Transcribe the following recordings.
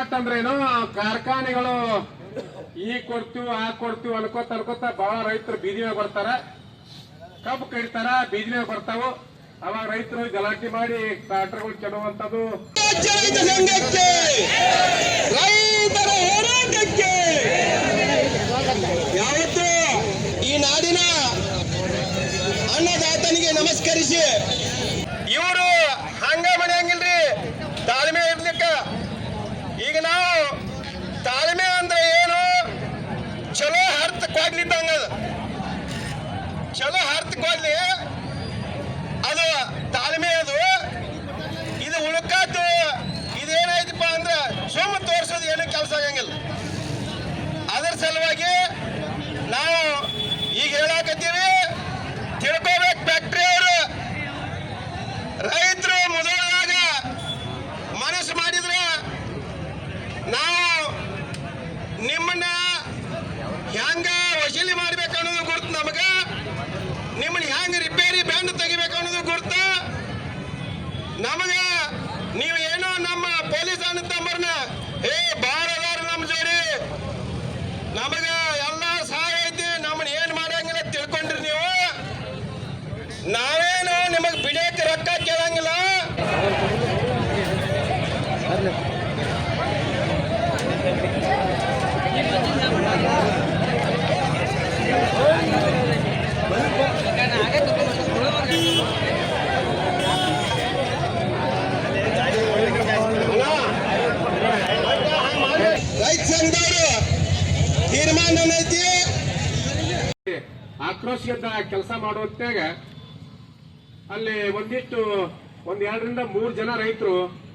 ಅಂತಂದ್ರೇನು? ಕಾರ್ಖಾನೆಗಳು ಈ ಕೊಡ್ತೀವಿ, ಆ ಕೊಡ್ತೀವಿ ಅನ್ಕೋತ ಅನ್ಕೋತ ಬಹಳ ರೈತರು ಬೀದಿ ಮೇಲೆ ಬರ್ತಾರ. ಕಬ್ಬು ಕಡಿತಾರ ಬೀದಿ ಮೇಲೆ ಬರ್ತಾವು. ಅವಾಗ ರೈತರು ಗಲಾಟೆ ಮಾಡಿ ಟ್ರಾಕ್ಟರ್ಗಳು ರಾಜ್ಯಾಯತ ರೈತರ ಹೋರಾಟಕ್ಕೆ ಕೆಲಸ ಆಗಂಗಿಲ್ಲ ಏನೈತಿ ಆಕ್ರೋಶದ ಕೆಲಸ ಮಾಡುವತ್ತಾಗ ಅಲ್ಲಿ ಒಂದಿಷ್ಟು ಒಂದ್ ಎರಡರಿಂದ ಮೂರ್ ಜನ ರೈತರು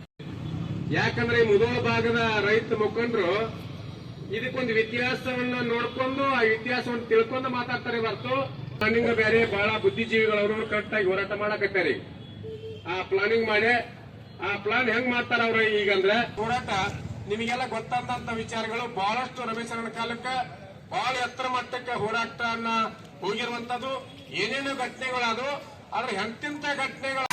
ಯಾಕಂದ್ರೆ ಈ ಮುದೋಳ ಭಾಗದ ರೈತ ಮುಖಂಡರು ಇದಕ್ಕೊಂದು ವ್ಯತ್ಯಾಸವನ್ನ ನೋಡ್ಕೊಂಡು, ಆ ವ್ಯತ್ಯಾಸವನ್ನು ತಿಳ್ಕೊಂಡು ಮಾತಾಡ್ತಾರೆ ಹೊರತು. ಪ್ಲಾನಿಂಗ್ ಬೇರೆ ಬಹಳ ಬುದ್ಧಿಜೀವಿಗಳವರು ಕರೆಕ್ಟ್ ಆಗಿ ಹೋರಾಟ ಮಾಡಕತ್ತಾರೆ. ಆ ಪ್ಲಾನಿಂಗ್ ಮಾಡಿ, ಆ ಪ್ಲಾನ್ ಹೆಂಗ್ ಮಾಡ್ತಾರ ಅವ್ರ ಈಗಂದ್ರೆ? ಹೋರಾಟ ನಿಮಗೆಲ್ಲ ಗೊತ್ತಾದಂತ ವಿಚಾರಗಳು ಬಹಳಷ್ಟು ರಮೇಶನ ಕಾಲಕ್ಕೆ ಬಹಳ ಎತ್ತರ ಮಟ್ಟಕ್ಕೆ ಹೋರಾಟನ ಹೋಗಿರುವಂತದ್ದು. ಏನೇನು ಘಟನೆಗಳಾದವು, ಆದ್ರೆ ಎಂತಿಂತ ಘಟನೆಗಳು